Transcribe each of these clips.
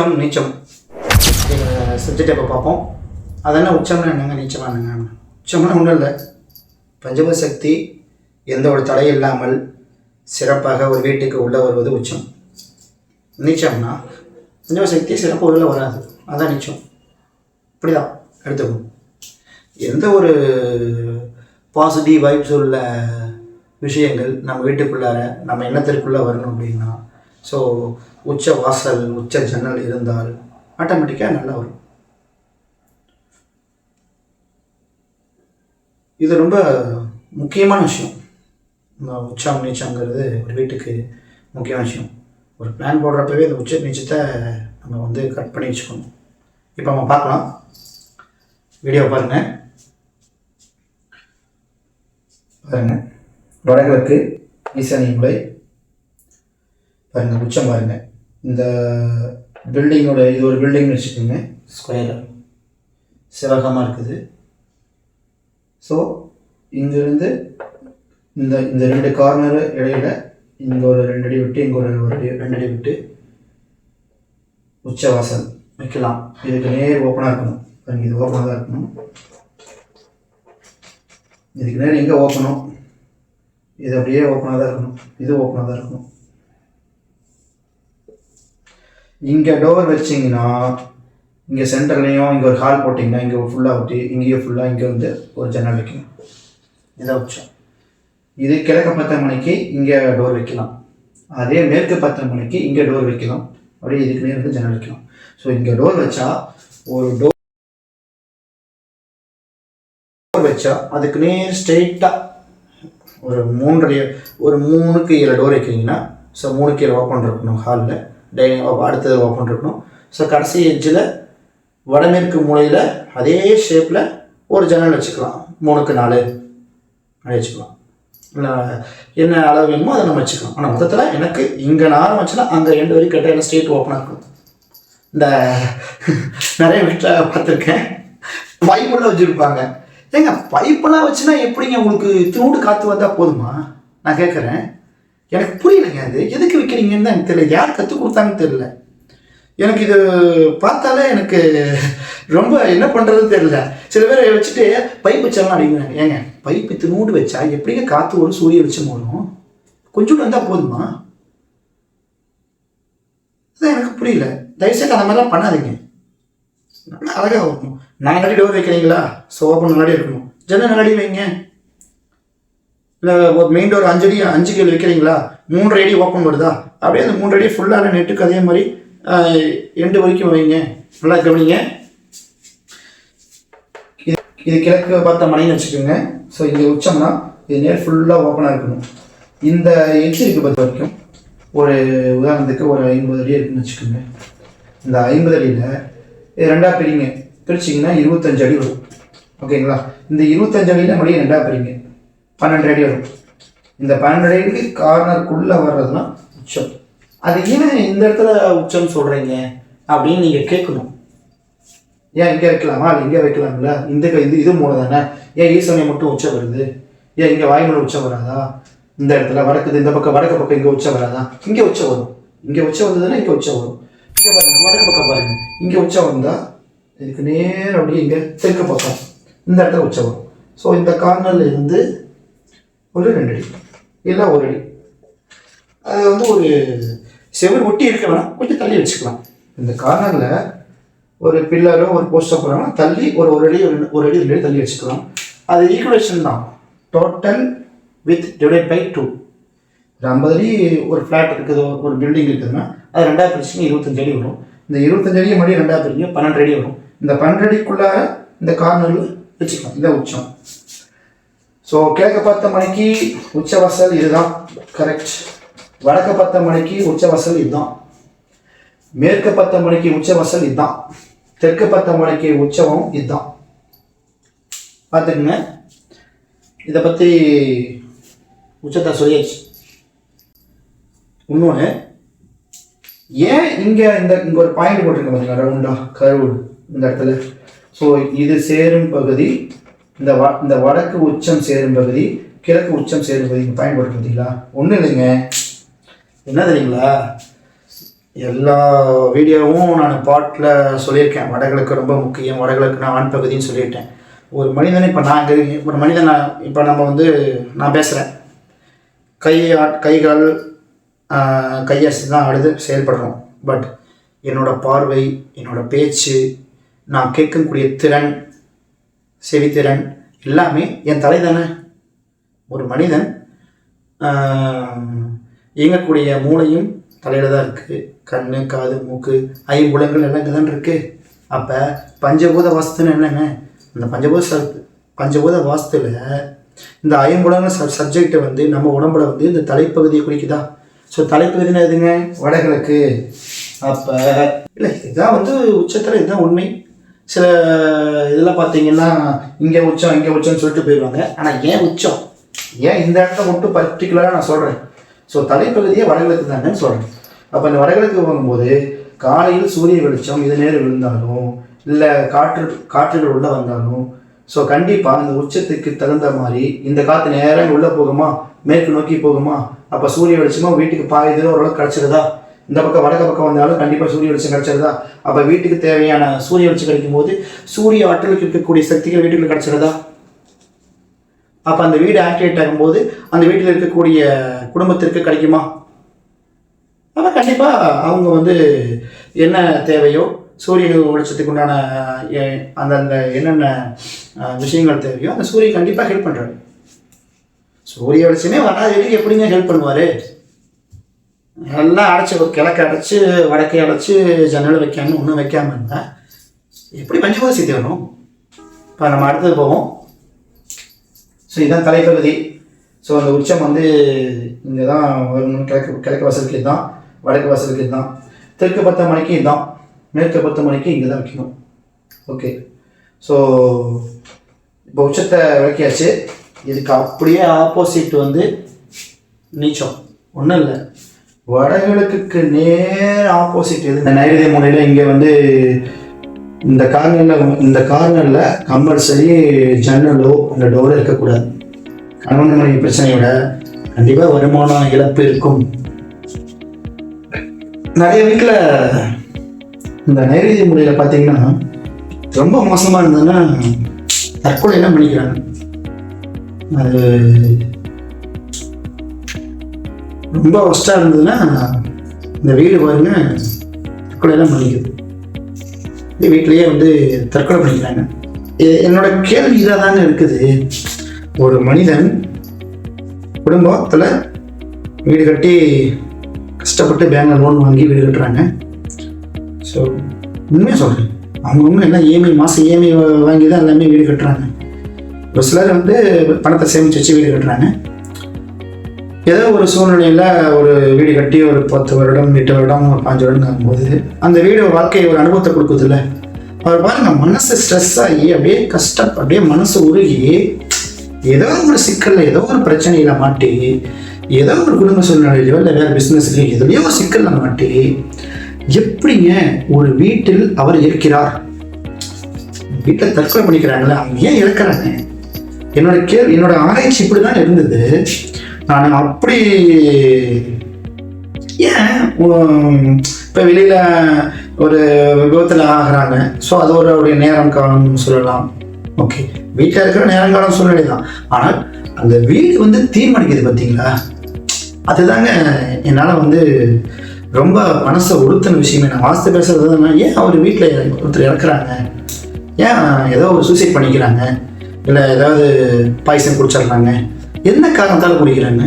உச்சம் நீச்சம். சப்ஜெக்ட் இப்போ பார்ப்போம்? அதெல்லாம் உச்சம்னா என்னங்க நீச்சம் என்னங்க உச்சம்னா ஒன்றும் இல்லை. பஞ்சம சக்தி எந்த ஒரு தடை இல்லாமல் சிறப்பாக ஒரு வீட்டுக்கு உள்ளே வருவது உச்சம். நீச்சம்னா பஞ்சம சக்தி சிறப்பு உள்ளே வராது. அதான் நீச்சம். இப்படிதான் எடுத்துக்கணும். எந்த ஒரு பாசிட்டிவ் வைப்ஸ் உள்ள விஷயங்கள் நம்ம வீட்டுக்குள்ளார நம்ம எண்ணத்திற்குள்ளே வரணும் அப்படின்னா ஸோ உச்ச வாசல் உச்ச ஜன்னல் இருந்தால் ஆட்டோமேட்டிக்காக நல்லா வரும். இது ரொம்ப முக்கியமான விஷயம். உச்சம் நீச்சங்கிறது ஒரு வீட்டுக்கு முக்கியமான விஷயம். ஒரு பிளான் போடுறப்பவே இந்த உச்ச நீச்சத்தை நம்ம வந்து கட் பண்ணி வச்சுக்கணும். இப்போ நம்ம பார்க்கலாம். வீடியோ பாருங்கள் பாருங்கள் வடகிழக்கு ஈசானிய முறை பாருங்கள் உச்சம் பாருங்கள் இந்த பில்டிங்கோட இது ஒரு பில்டிங்னு வச்சுக்கோங்க. ஸ்கொயர் சிவகமாக இருக்குது. ஸோ இங்கேருந்து இந்த இந்த ரெண்டு கார்னர் இடையில இங்கே ஒரு ரெண்டு அடி விட்டு இங்கே ஒரு ஒரு ரெண்டு அடி விட்டு உச்சவாசல் வைக்கலாம். இதுக்கு நேர் ஓப்பனாக இருக்கணும். பாருங்க இது ஓப்பனாக தான் இருக்கணும். இதுக்கு நேரம் எங்கே ஓப்பனும் இது அப்படியே ஓப்பனாக தான் இருக்கணும். இது ஓப்பனாக தான் இருக்கணும். இங்கே டோர் வச்சிங்கன்னா இங்கே சென்டர்லேயும் இங்கே ஒரு ஹால் போட்டிங்கன்னா இங்கே ஃபுல்லாக ஊட்டி இங்கேயே ஃபுல்லாக இங்கே வந்து ஒரு ஜன்னல் வைக்கணும் இதை வச்சோம் இது கிழக்கு பத்து மணிக்கு இங்கே டோர் வைக்கலாம். அதே மேற்கு பத்து மணிக்கு இங்கே டோர் வைக்கலாம். அப்படியே இதுக்குள்ளே வந்து ஜன்னல் வைக்கலாம். ஸோ இங்கே டோர் வச்சா ஒரு டோர் வச்சா அதுக்கு நேர் ஸ்ட்ரெயிட்டாக ஒரு மூன்றரை ஒரு மூணுக்கு ஏழு டோர் வைக்கிறீங்கன்னா ஸோ மூணுக்கு ஏழு ஓப்பன் இருக்கணும் ஹாலில் டைனிங் அடுத்தது ஓப்பன் இருக்கணும். ஸோ கடைசி எட்ஜில் வடமேற்கு மூலையில் அதே ஷேப்பில் ஒரு ஜன்னல் வச்சுக்கலாம். மூணுக்கு நாலு. அப்படி வச்சுக்கலாம். இல்லை என்ன அளவு வேணுமோ அதை நம்ம வச்சுக்கலாம். ஆனால் மொத்தத்தில் எனக்கு இங்கே நான் ஆரம்பிச்சுன்னா அங்கே ரெண்டு வரைக்கும் கட்டாயம் என்ன ஓப்பனாக இருக்கும். இந்த நிறைய வீட்டில் பார்த்துருக்கேன். பைப்பெல்லாம் வச்சுருப்பாங்க. ஏங்க பைப்பெல்லாம் வச்சுன்னா எப்படிங்க உங்களுக்கு திருண்டு காற்று வந்தால் போதுமா? நான் கேட்குறேன் எனக்கு புரியலைங்க அது. எதுக்கு வைக்கிறீங்கன்னு தான் எனக்கு தெரியல. யார் கற்றுக் கொடுத்தாங்கன்னு தெரியல. எனக்கு இது பார்த்தாலே எனக்கு ரொம்ப என்ன பண்ணுறதுன்னு தெரியல. சில பேர் வச்சுட்டு பைப் வச்சாலும் அடிக்கிறாங்க ஏங்க பைப்பு திருண்டு வச்சா எப்படிங்க காற்று ஒரு சூரிய வச்சு வரும் கொஞ்சோண்டு வந்தால் போதுமா? அதான் எனக்கு புரியல. தயவுசெய்து அந்த மாதிரிலாம் பண்ணாதீங்க. நல்லா அழகாக இருக்கும் நான் அடி டோர் வைக்கிறீங்களா? ஸோ ஓப்பன் முன்னாடி இருக்கணும். ஜன்னல் நாடி வைங்க. இல்லை ஒரு மெயின் டோர் அஞ்சடி அஞ்சு கீழ் வைக்கிறீங்களா? மூன்றரை அடி ஓப்பன் வருதா? அப்படியே அந்த மூன்று அடி ஃபுல்லான நெட்டுக்கு அதே மாதிரி ஆஹ், எண்டு வரைக்கும் வைங்க. நல்லா கவனிங்க. இது கிழக்கு பார்த்த மனைன்னு வச்சுக்கோங்க. ஸோ இங்கே உச்சம்னா இது நேர் ஃபுல்லாக ஓப்பனாக இருக்கணும். இந்த எட்ஜ் இருக்கு வரைக்கும் ஒரு உதாரணத்துக்கு ஒரு ஐம்பது அடி இருக்குன்னு வச்சுக்கோங்க. இந்த ஐம்பது அடியில் இது ரெண்டாக பிரிங்க. பிரிச்சிங்கன்னா இருபத்தஞ்சு அடி வரும். ஓகேங்களா? இந்த இருபத்தஞ்சு அடியில் மறுபடியும் ரெண்டாக பிரிங்க. பன்னெண்டு அடி வரும். இந்த பன்னெண்டு அடிக்கு கார்னருக்குள்ளே வர்றதுலாம் உச்சம். அது ஏன் இந்த இடத்துல உச்சம் சொல்கிறீங்க அப்படின்னு நீங்கள் கேட்கணும். ஏன் இங்கே வைக்கலாமா? இல்லை இங்கே வைக்கலாம்ல? இந்த க- இது இது மூலம் தானே ஏன் ஈசனை மட்டும் உச்சம் வருது? ஏன் இங்கே வாய்மொழி உச்சம் வராதா? இந்த இடத்துல வடக்கு இந்த பக்கம் வடக்கு பக்கம் இங்கே உச்சம் வராதா? இங்கே உச்சம் வரும். இங்கே உச்சம் வந்ததுன்னா இங்கே உச்சம் வரும். இங்கே பாருங்க வடக்கு பக்கம் பாருங்க. இங்கே உச்சம் வந்தால் இதுக்கு நேரம் அப்படியே இங்கே தெற்கு பக்கம் இந்த இடத்துல உச்சம் வரும். ஸோ இந்த கார்னர்ல இருந்து ஒரு ரெண்டு அடி. இல்லை ஒரு அடி. அது வந்து ஒரு செவர் ஒட்டி இருக்க வேணாம். கொஞ்சம் தள்ளி வச்சுக்கலாம். இந்த கார்னரில் ஒரு பில்லரோ ஒரு போஸ்டோ போடுறாங்கன்னா தள்ளி ஒரு ஒரு அடி ஒரு ஒரு அடி ரெண்டு அடி தள்ளி வச்சுக்கலாம். அது ஈக்குவேஷன் தான். Total with divide by two ஒரு ஐம்பது அடி ஒரு ஃப்ளாட் இருக்குது ஒரு பில்டிங் இருக்குதுன்னா அது ரெண்டாவது பிரிச்சிங்க இருபத்தஞ்சு அடி வரும். இந்த இருபத்தஞ்சு அடியை மறுபடியும் ரெண்டாவது பிரிங்க பன்னெண்டு அடி வரும். இந்த பன்னெண்டு அடிக்குள்ளார இந்த கார்னரில் வச்சுக்கலாம். இதான் உச்சம். ஸோ கிழக்கு பத்து மணிக்கு உச்சவாசல் இதுதான். கரெக்ட் வடக்கு பத்து மணிக்கு உச்சவாசல் இதுதான். மேற்கு பத்து மணிக்கு உச்சவாசல் இதுதான். தெற்கு பத்து மணிக்கு உச்சவம் இதுதான். பார்த்துக்குங்க. இதை பற்றி உச்சத்தை சொல்லியாச்சு. இன்னொன்று ஏன் இங்கே இந்த இங்கே ஒரு பாயிண்ட் போட்டிருக்கேன் பார்த்தீங்களா ரவுண்டா கருவு இந்த இடத்துல. ஸோ இது சேரும் பகுதி இந்த வ இந்த வடக்கு உச்சம் சேரும் பகுதி கிழக்கு உச்சம் சேரும் பகுதி இங்கே பார்த்தீங்களா ஒன்றும் இல்லைங்க. என்ன தெரியுங்களா? எல்லா வீடியோவும் நான் பாட்டில் சொல்லியிருக்கேன். வடகிழக்கு ரொம்ப முக்கியம். வடகிழக்கு நான் ஆண் பகுதின்னு சொல்லிட்டேன் ஒரு மனிதன் இப்போ நான் இங்கே ஒரு மனிதன் நான் இப்போ நம்ம வந்து நான் பேசுகிறேன் கை ஆட் கைகள் கையசு தான் அடுத்து செயல்படுறோம். பட் என்னோடய பார்வை என்னோடய பேச்சு நான் கேட்கக்கூடிய திறன் செவித்திறன் எல்லாமே என் தலை தானே ஒரு மனிதன் இயங்கக்கூடிய மூளையும் தலையில் தான் இருக்குது கண் காது மூக்கு ஐம்புலங்கள் எல்லாம் இங்கே தான் இருக்குது அப்போ பஞ்சபூத வாஸ்துன்னு என்னங்க? இந்த பஞ்சபூத ச பஞ்சபூத வாஸ்துல இந்த ஐம்புலங்கள் சப் சப்ஜெக்டை வந்து நம்ம உடம்புல வந்து இந்த தலைப்பகுதியை குறிக்குதா? ஸோ தலைப்பகுதினா எதுங்க? வடகிழக்கு. அப்போ இல்லை இதுதான் வந்து உச்சத்தில் இதுதான் உண்மை. சில இதில் பார்த்தீங்கன்னா இங்கே உச்சம் இங்கே உச்சம்னு சொல்லிட்டு போயிடுவாங்க. ஆனால் ஏன் உச்சம்? ஏன் இந்த இடத்த மட்டும் பர்டிகுலராக நான் சொல்கிறேன் ஸோ தலைப்பகுதியே வடகிழக்கு தானேன்னு சொல்கிறேன் அப்போ இந்த வடகிழக்கு போகும்போது காலையில் சூரிய வெளிச்சம் இது நேரம் விழுந்தாலும் இல்லை காற்று காற்றுகள் உள்ளே வந்தாலும் ஸோ கண்டிப்பாக இந்த உச்சத்துக்கு தகுந்த மாதிரி இந்த காற்று நேரம் உள்ளே போகுமா? மேற்கு நோக்கி போகுமா? அப்போ சூரிய வெளிச்சமாக வீட்டுக்கு பாயுது ஓரளவுக்கு கிடச்சிருதா? இந்த பக்கம் வடக்கு பக்கம் வந்தாலும் கண்டிப்பாக சூரிய வெளிச்சம் கிடச்சிருதா அப்போ வீட்டுக்கு தேவையான சூரிய வெளிச்சம் கிடைக்கும் போது சூரிய ஆற்றலுக்கு இருக்கக்கூடிய சக்திகள் வீட்டுக்குள்ள கிடச்சிருதா அப்போ அந்த வீடு ஆக்டிவேட் ஆகும்போது அந்த வீட்டில் இருக்கக்கூடிய குடும்பத்திற்கு கிடைக்குமா? அப்போ கண்டிப்பாக அவங்க வந்து என்ன தேவையோ சூரிய வெளிச்சத்துக்கு உண்டான எ- அந்தந்த என்னென்ன விஷயங்கள் தேவையோ அந்த சூரியன் கண்டிப்பாக ஹெல்ப் பண்ணுறாரு சூரிய வெளிச்சமே வராது எப்படிங்க ஹெல்ப் பண்ணுவார்? எல்லாம் அடைச்சி கிழக்கு அடைச்சி வடக்கை அடைச்சி ஜன்னல் வைக்காமல் ஒன்றும் வைக்காமல் இருந்தால் எப்படி பஞ்சபூத சித்தி வரும் இப்போ நம்ம அடுத்தது போவோம். ஸோ இதுதான் தலைப்பகுதி. ஸோ அந்த உச்சம் வந்து இங்கே தான் வரணும். கிழக்கு கிழக்கு வசதிக்கு இதுதான் வடக்கு வசதிக்கு இதுதான் தெற்கு பத்து மணிக்கு இதுதான் மேற்கு பத்து மணிக்கு இங்கே தான் வைக்கணும். ஓகே ஸோ இப்போ உச்சத்தை விளக்கியாச்சு. இதுக்கு அப்படியே ஆப்போசிட் வந்து நீச்சம். ஒன்றும் இல்லை. வடகிழக்குக்கு நேர் ஆப்போசிட் எது? இந்த நைவேத்திய முறையில் இங்கே வந்து இந்த கார்னரில் இந்த கார்னரில் கம்பல்சரி ஜன்னலோ இந்த டோரோ இருக்கக்கூடாது. கணவன் மனைவி பிரச்சனையோட கண்டிப்பாக வருமானம் இழப்பு இருக்கும். நிறைய வீட்டில் இந்த நைவேதிய முறையில் பார்த்தீங்கன்னா ரொம்ப மோசமாக இருந்ததுன்னா தற்கொலை என்ன பண்ணிக்கிறாங்க. அது ரொம்ப ஒஸ்ட்டாக இருந்ததுன்னா இந்த வீடு பாருங்க தற்கொலை எல்லாம் பண்ணிக்குது இந்த வீட்டிலையே வந்து தற்கொலை பண்ணிக்கிறாங்க. என்னோட கேள்வி இதாக தாங்க இருக்குது. ஒரு மனிதன் குடும்பத்தில் வீடு கட்டி கஷ்டப்பட்டு பேங்கில் லோன் வாங்கி வீடு கட்டுறாங்க. ஸோ உண்மையாக சொல்கிறேன் அவங்க உண்மை எல்லாம் இஎம்ஐ மாதம் இஎம்ஐ வாங்கி தான் எல்லாமே வீடு கட்டுறாங்க. ஒரு சிலர் வந்து பணத்தை சேமித்து வச்சு வீடு கட்டுறாங்க. ஏதோ ஒரு சூழ்நிலையில் ஒரு வீடு கட்டி ஒரு பத்து வருடம் எட்டு வருடம் ஒரு பாஞ்சு வருடம் ஆகும்போது அந்த வீடு வாழ்க்கை ஒரு அனுபவத்தை கொடுக்குதுல்ல. அவர் பாருங்க மனசு ஸ்ட்ரெஸ் ஆகி அப்படியே கஷ்டம் அப்படியே மனசு உருகி ஏதோ ஒரு சிக்கலில் ஏதோ ஒரு பிரச்சனையில் மாட்டி ஏதோ ஒரு குடும்ப சூழ்நிலையிலயோ இல்லை வேறு பிஸ்னஸ்லையோ எதுலையோ ஒரு சிக்கலில் மாட்டி எப்படிங்க ஒரு வீட்டில் அவர் இருக்கிறார்? வீட்டில் தற்கொலை பண்ணிக்கிறாங்களே அவங்க ஏன் இறக்குறாங்க என்னோட கேள்வி என்னோட ஆராய்ச்சி இப்படி தான் இருந்தது. நான் அப்படி ஏன் இப்போ வெளியில் ஒரு விபத்தில் ஆகிறாங்க. ஸோ அது ஒரு அவருடைய நேரம் காலம்னு சொல்லலாம். ஓகே வீட்டில் இருக்கிற நேரம் காலம் சூழ்நிலை தான் ஆனால் அந்த வீடு வந்து தீர்மானிக்குது பார்த்தீங்களா அதுதாங்க என்னால் வந்து ரொம்ப மனசை உறுத்தின விஷயமே. நான் வாஸ்து பேசுறது ஏன் அவர் வீட்டில் ஒருத்தர் இறக்குறாங்க? ஏன் ஏதோ ஒரு சூசைட் பண்ணிக்கிறாங்க? இல்லை ஏதாவது பாய்சன் குடிச்சிடுறாங்க? என்ன காரணத்தால் குடிக்கிறாங்க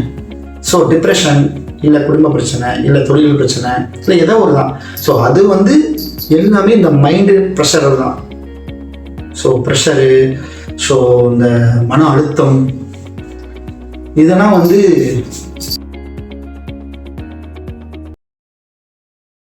ஸோ டிப்ரெஷன் இல்லை குடும்ப பிரச்சனை இல்லை தொழில் பிரச்சனை இல்லை ஏதோ ஒரு தான். ஸோ அது வந்து எல்லாமே இந்த மைண்டு ப்ரெஷர் தான். ஸோ ப்ரெஷரு ஸோ இந்த மன அழுத்தம் இதெல்லாம் வந்து